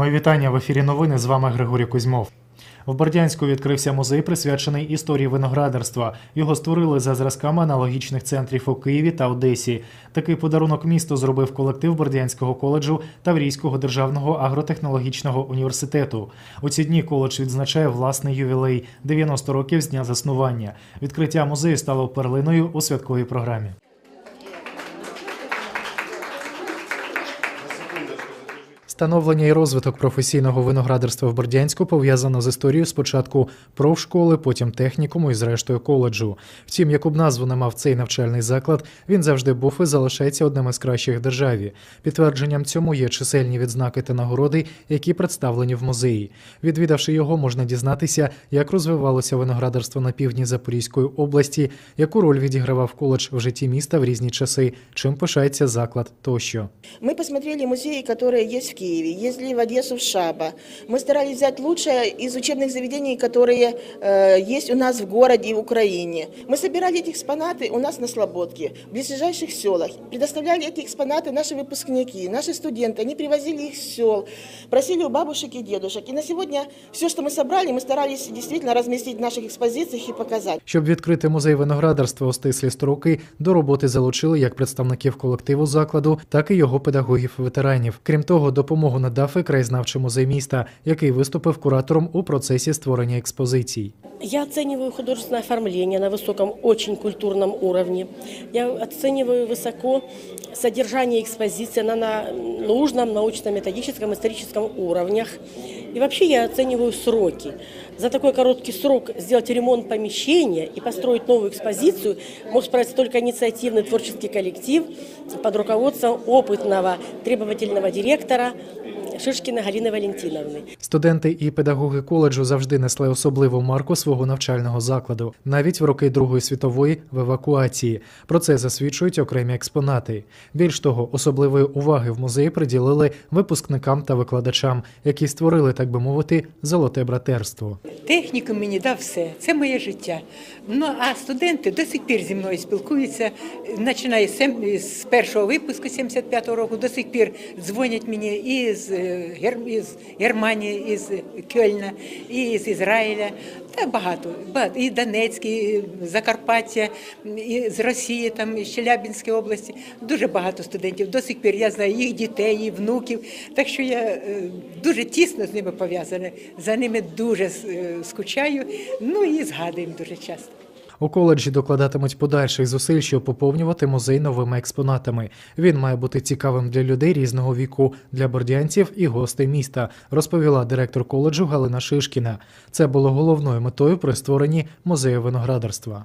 Мої вітання в ефірі новини. З вами Григорій Кузьмов. В Бердянську відкрився музей, присвячений історії виноградарства. Його створили за зразками аналогічних центрів у Києві та Одесі. Такий подарунок місту зробив колектив Бердянського коледжу Таврійського державного агротехнологічного університету. У ці дні коледж відзначає власний ювілей 90 років з дня заснування. Відкриття музею стало перлиною у святковій програмі. Становлення і розвиток професійного виноградарства в Бердянську пов'язано з історією спочатку профшколи, потім технікуму і зрештою коледжу. Втім, яку б назву не мав цей навчальний заклад, він завжди був і залишається одним із кращих в державі. Підтвердженням цьому є чисельні відзнаки та нагороди, які представлені в музеї. Відвідавши його, можна дізнатися, як розвивалося виноградарство на півдні Запорізької області, яку роль відігравав коледж в житті міста в різні часи, чим пишається заклад тощо. Мы посмотрели музеи, которые есть в Киеве, ездили в Одессу, в Шаба. Мы старались взять лучшее из учебных заведений, которые э, есть у нас в городе и в Украине. Мы собирали эти экспонаты у нас на Слободке, в близлежащих селах. Предоставляли эти экспонаты наши выпускники, наши студенты. Они привозили их с сел, просили у бабушек и дедушек. И на сегодня все, что мы собрали, мы старались действительно разместить в наших экспозициях и показать. Щоб відкрити музей виноградарства у стислі строки, до роботи залучили як представників колективу закладу, так і його педагогів-ветеранів. Крім того, допомогу надав і краєзнавчий музей міста, який виступив куратором у процесі створення експозицій. Я оцениваю художественное оформление на высоком, очень культурном уровне. Я оцениваю высоко содержание экспозиции на, на нужном научно-методическом, историческом уровнях. И вообще я оцениваю сроки. За такой короткий срок сделать ремонт помещения и построить новую экспозицию мог справиться только инициативный творческий коллектив под руководством опытного, требовательного директора Шишкина Галины Валентиновны. Студенти і педагоги коледжу завжди несли особливу марку свого навчального закладу, навіть в роки Другої світової в евакуації. Про це засвідчують окремі експонати. Більш того, особливої уваги в музеї приділили випускникам та викладачам, які створили, так би мовити, золоте братерство. Технікум мені дав все, це моє життя. Ну а студенти до сих пір зі мною спілкуються. Починає з сем- з першого випуску 75-го року, до сих пір дзвонять мені із, е, Гер- із Германії, із Кельна, і з Ізраїля. Та багато, багато. І Донецьк, і Закарпаття, і з Росії, там і з Челябінської області. Дуже багато студентів. До сих пір я знаю їх дітей, і внуків. Так що я е, дуже тісно з ними пов'язана. За ними дуже е, скучаю. Ну і згадуємо дуже часто. У коледжі докладатимуть подальших зусиль, щоб поповнювати музей новими експонатами. Він має бути цікавим для людей різного віку, для бордянців і гостей міста, розповіла директор коледжу Галина Шишкіна. Це було головною метою при створенні музею виноградарства.